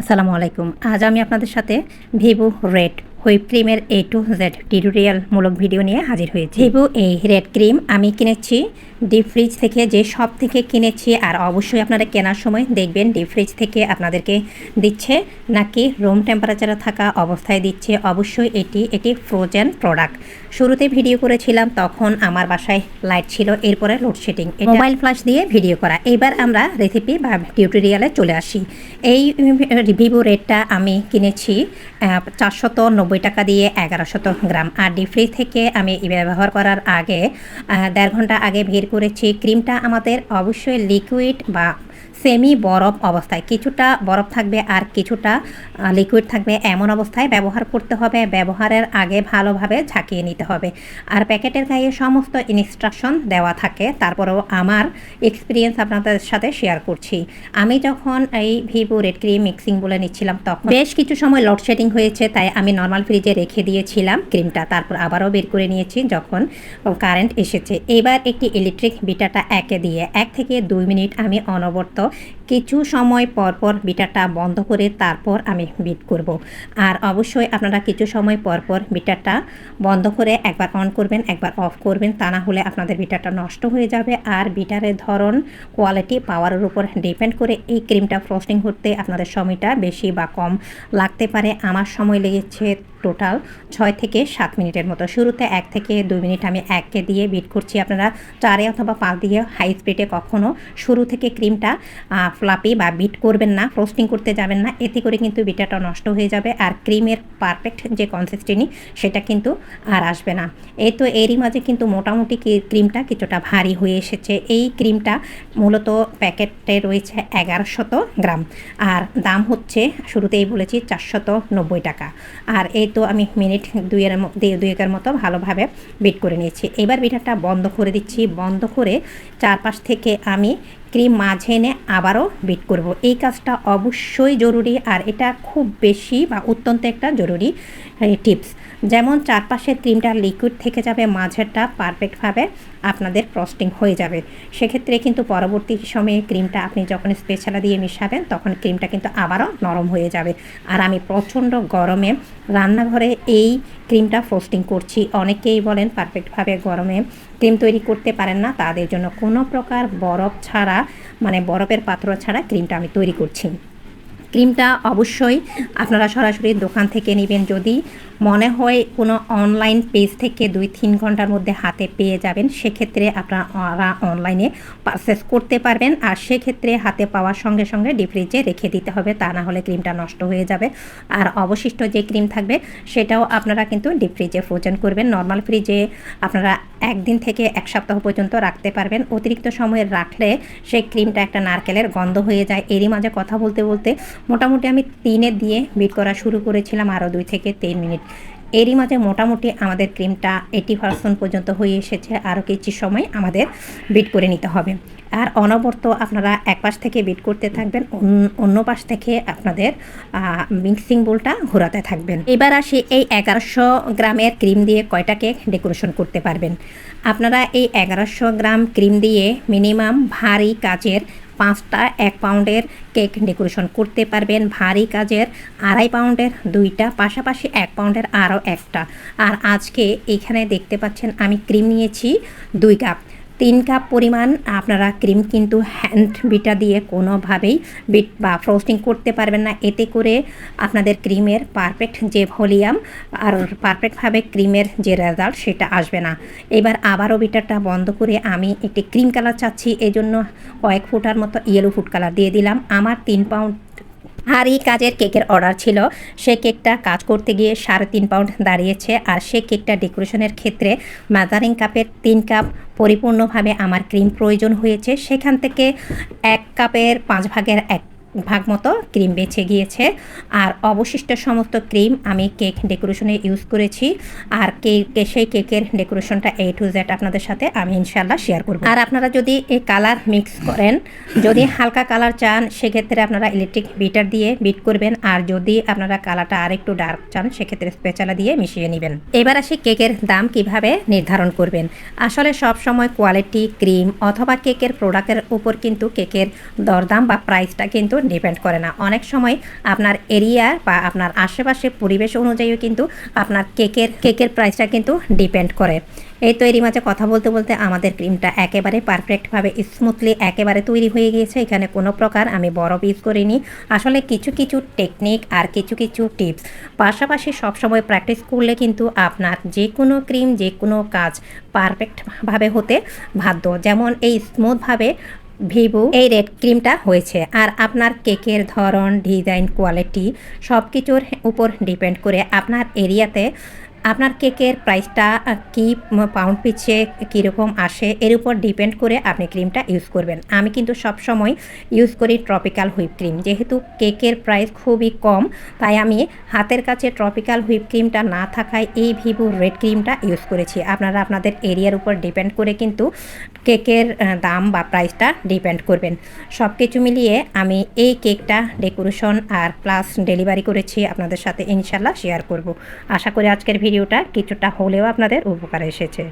আসসালামু আলাইকুম। আজ আমি আপনাদের সাথে ভিভো রেড হুইপ ক্রিমের এ টু জেড টিউটোরিয়াল মূলক ভিডিও নিয়ে হাজির হয়েছি। ভিভো এই রেড ক্রিম আমি কিনেছি ডিপ ফ্রিজ থেকে যে সব থেকে কিনেছি আর অবশ্যই আপনারা কেনার সময় দেখবেন ডিপ ফ্রিজ থেকে আপনাদেরকে দিচ্ছে নাকি রুম টেম্পারেচারে থাকা অবস্থায় দিচ্ছে। অবশ্যই এটি এটি ফ্রোজেন প্রোডাক্ট শুরুতে ভিডিও করেছিলাম, তখন আমার বাসায় লাইট ছিল, এরপরে লোডশেডিং মোবাইল ফ্ল্যাশ দিয়ে ভিডিও করা। এবার আমরা রেসিপি বা টিউটোরিয়ালে চলে আসি। এই ভিভো রেটটা আমি কিনেছি চারশত নব্বই টাকা দিয়ে এগারোশত গ্রাম। আর ডিপ ফ্রিজ থেকে আমি ব্যবহার করার আগে দেড় ঘণ্টা আগে বের করেছি ক্রিমটা আমাদের অবশ্যই লিকুইড বা সেমি বরফ অবস্থায়। কিছুটা বরফ থাকবে আর কিছুটা লিকুইড থাকবে এমন অবস্থায় ব্যবহার করতে হবে। ব্যবহারের আগে ভালোভাবে ঝাঁকিয়ে নিতে হবে। আর প্যাকেটের গায়ে সমস্ত ইনস্ট্রাকশন দেওয়া থাকে। তারপরেও আমার এক্সপিরিয়েন্স আপনাদের সাথে শেয়ার করছি। আমি যখন এই ভিভো রেড ক্রিম মিক্সিং বলে নিচ্ছিলাম, তখন বেশ কিছু সময় লোডশেডিং হয়েছে, তাই আমি নর্মাল ফ্রিজে রেখে দিয়েছিলাম ক্রিমটা তারপর আবারও বের করে নিয়েছি যখন কারেন্ট এসেছে। এবার একটি ইলেকট্রিক বিটাটা একে দিয়ে এক থেকে দুই মিনিট আমি অনবরত কিছু সময় পর পর বিটারটা বন্ধ করে তারপর আমি বিট করব। আর অবশ্যই আপনারা কিছু সময় পর পর বিটারটা বন্ধ করে একবার অন করবেন, একবার অফ করবেন, তা না হলে আপনাদের বিটারটা নষ্ট হয়ে যাবে। আর বিটারের ধরন, কোয়ালিটি, পাওয়ারের উপর ডিপেন্ড করে এই ক্রিমটা ফ্রস্টিং করতে আপনাদের সময়টা বেশি বা কম লাগতে পারে। আমার সময় লেগেছে টোটাল ছয় থেকে সাত মিনিটের মতো। শুরুতে এক থেকে দুই মিনিট আমি এককে দিয়ে বিট করছি। আপনারা চারে অথবা পাঁচ দিয়ে হাই স্পিডে কখনও শুরু থেকে ক্রিমটা ফ্লাপি বা বিট করবেন না ফ্রোস্টিং করতে যাবেন না, এতে করে কিন্তু বিটাটা নষ্ট হয়ে যাবে আর ক্রিমের পারফেক্ট যে কনসিস্টেন্সি সেটা কিন্তু আর আসবে না। এই তো এরই মাঝে কিন্তু মোটামুটি ক্রিমটা কিছুটা ভারী হয়ে এসেছে। এই ক্রিমটা মূলত প্যাকেটে রয়েছে এগারোশত গ্রাম আর দাম হচ্ছে, শুরুতেই বলেছি, চারশত নব্বই টাকা। আর এই তো আমি মিনিট দুইয়ের দুয়েকের মতো ভালোভাবে বিট করে নিয়েছি। এবার বিটাটা বন্ধ করে দিচ্ছি। বন্ধ করে চারপাশ থেকে আমি ক্রিম মাঝে এনে আবারও বিট করব। এই কাজটা অবশ্যই জরুরি আর এটা খুব বেশি বা অত্যন্ত একটা জরুরি টিপস যেমন চারপাশের ক্রিমটা লিকুইড থেকে যাবে, মাঝেরটা পারফেক্টভাবে আপনাদের ফ্রস্টিং হয়ে যাবে। সেক্ষেত্রে কিন্তু পরবর্তী সময়ে ক্রিমটা আপনি যখন স্পেশালা দিয়ে মিশাবেন, তখন ক্রিমটা কিন্তু আবারও নরম হয়ে যাবে। আর আমি প্রচণ্ড গরমে রান্নাঘরে এই ক্রিমটা ফ্রস্টিং করছি। অনেকেই বলেন পারফেক্টভাবে গরমে ক্রিম তৈরি করতে পারেন না। তাদের জন্য কোনো প্রকার বরফ ছাড়া মানে বরফের পাত্র ছাড়া ক্রিমটা আমি তৈরি করছি। ক্রিমটা অবশ্যই আপনারা সরাসরি দোকান থেকে নেবেন। যদি মনে হয় কোনো অনলাইন পেজ থেকে দুই তিন ঘণ্টার মধ্যে হাতে পেয়ে যাবেন, সেক্ষেত্রে আপনারা অনলাইনে পারচেস করতে পারবেন। আর সেক্ষেত্রে হাতে পাওয়ার সঙ্গে সঙ্গে ডিপ ফ্রিজে রেখে দিতে হবে, তা না হলে ক্রিমটা নষ্ট হয়ে যাবে। আর অবশিষ্ট যে ক্রিম থাকবে, সেটাও আপনারা কিন্তু ডিপ ফ্রিজে ফ্রোজেন করবেন। নর্মাল ফ্রিজে আপনারা একদিন থেকে এক সপ্তাহ পর্যন্ত রাখতে পারবেন। অতিরিক্ত সময় রাখলে সেই ক্রিমটা একটা নারকেলের গন্ধ হয়ে যায়। এরই মাঝে কথা বলতে বলতে মোটামুটি আমি তিনে দিয়ে বিট করা শুরু করেছিলাম আরও দুই থেকে তিন মিনিট। এরই মাঝে মোটামুটি আমাদের ক্রিমটা এইটি পার্সেন্ট পর্যন্ত হয়ে এসেছে আরও কিছু সময় আমাদের বিট করে নিতে হবে। আর অনবরত আপনারা এক পাশ থেকে বিট করতে থাকবেন অন্য- পাশ থেকে আপনাদের মিক্সিং বোলটা ঘোরাতে থাকবেন। এবার আসি এই এগারোশো গ্রামের ক্রিম দিয়ে কয়টা কেক ডেকোরেশন করতে পারবেন। আপনারা এই এগারোশো গ্রাম ক্রিম দিয়ে মিনিমাম ভারী কাজের পাঁচটা এক পাউন্ডের কেক ডেকোরেশন করতে পারবেন। ভারী কাজের আড়াই পাউন্ডের, দুইটা, পাশাপাশি এক পাউন্ডের আরও একটা। আর আজকে এখানে দেখতে পাচ্ছেন আমি ক্রিম নিয়েছি দুই কাপ। তিন কাপ পরিমাণ আপনারা ক্রিম কিন্তু হ্যান্ড বিটা দিয়ে কোনোভাবেই বিট বা ফ্রোস্টিং করতে পারবেন না। এতে করে আপনাদের ক্রিমের পারফেক্ট যে ভলিউম আর পারফেক্টভাবে ক্রিমের যে রেজাল্ট সেটা আসবে না। এবার আবারও বিটারটা বন্ধ করে আমি একটি ক্রিম কালার চাচ্ছি। এজন্য কয়েক ফুটার মতো ইয়েলো ফুড কালার দিয়ে দিলাম। আমার তিন পাউন্ড আর এই কাজের কেকের অর্ডার ছিল। সে কেকটা কাজ করতে গিয়ে সাড়ে তিন পাউন্ড দাঁড়িয়েছে আর সে কেকটা ডেকোরেশনের ক্ষেত্রে মাদারিং কাপের তিন কাপ পরিপূর্ণভাবে আমার ক্রিম প্রয়োজন হয়েছে। সেখান থেকে এক কাপের পাঁচ ভাগের এক ভাগ মতো ক্রিম বেঁচে গিয়েছে। আর অবশিষ্ট সমস্ত ক্রিম আমি কেক ডেকোরেশনে ইউজ করেছি। আর কেক, সেই কেকের ডেকোরেশনটা এ টু জেড আপনাদের সাথে আমি ইনশাল্লাহ শেয়ার করব। আর আপনারা যদি এই কালার মিক্স করেন, যদি হালকা কালার চান, সেক্ষেত্রে আপনারা ইলেকট্রিক বিটার দিয়ে বিট করবেন। আর যদি আপনারা কালারটা আরেকটু ডার্ক চান, সেক্ষেত্রে স্পেচালা দিয়ে মিশিয়ে নেবেন। এবার আসি কেকের দাম কীভাবে নির্ধারণ করবেন। আসলে সব সময় কোয়ালিটি ক্রিম অথবা কেকের প্রোডাক্টের উপর কিন্তু কেকের দরদাম বা প্রাইসটা কিন্তু ডিপেন্ড করে না। অনেক সময় আপনার এরিয়া বা আপনার আশেপাশে পরিবেশ অনুযায়ীও কিন্তু আপনার কেকের কেকের প্রাইসটা কিন্তু ডিপেন্ড করে। এই তৈরি মাঝে কথা বলতে বলতে আমাদের ক্রিমটা একেবারে পারফেক্টভাবে স্মুথলি একেবারে তৈরি হয়ে গিয়েছে। এখানে কোনো প্রকার আমি বরফ ইউজ করিনি। আসলে কিছু কিছু টেকনিক আর কিছু কিছু টিপস পাশাপাশি সবসময় প্র্যাকটিস করলে কিন্তু আপনার যে কোনো ক্রিম যে কোনো কাজ পারফেক্টভাবে হতে বাধ্য। যেমন এই স্মুথভাবে ভিভো এই রেড ক্রিমটা হয়েছে। আর আপনার কেকের ধরন, ডিজাইন, কোয়ালিটি সব কিছুর উপর ডিপেন্ড করে আপনার এরিয়াতে আপনার কেকের প্রাইসটা কি পাউন্ড পিছে কীরকম আসে, এর উপর ডিপেন্ড করে আপনি ক্রিমটা ইউজ করবেন। আমি কিন্তু সব সময় ইউজ করি ট্রপিক্যাল হুইপ ক্রিম যেহেতু কেকের প্রাইস খুবই কম, তাই আমি হাতের কাছে ট্রপিক্যাল হুইপ ক্রিমটা না থাকায় এই ভিভো রেড ক্রিমটা ইউজ করেছি। আপনারা আপনাদের এরিয়ার উপর ডিপেন্ড করে কিন্তু কেকের দাম বা প্রাইসটা ডিপেন্ড করবেন। সব কিছু মিলিয়ে আমি এই কেকটা ডেকোরেশন আর প্লাস ডেলিভারি করেছি। আপনাদের সাথে ইনশাল্লাহ শেয়ার করব। আশা করি আজকের ভিডিওটা কিছুটা হলেও আপনাদের উপকার এসেছে।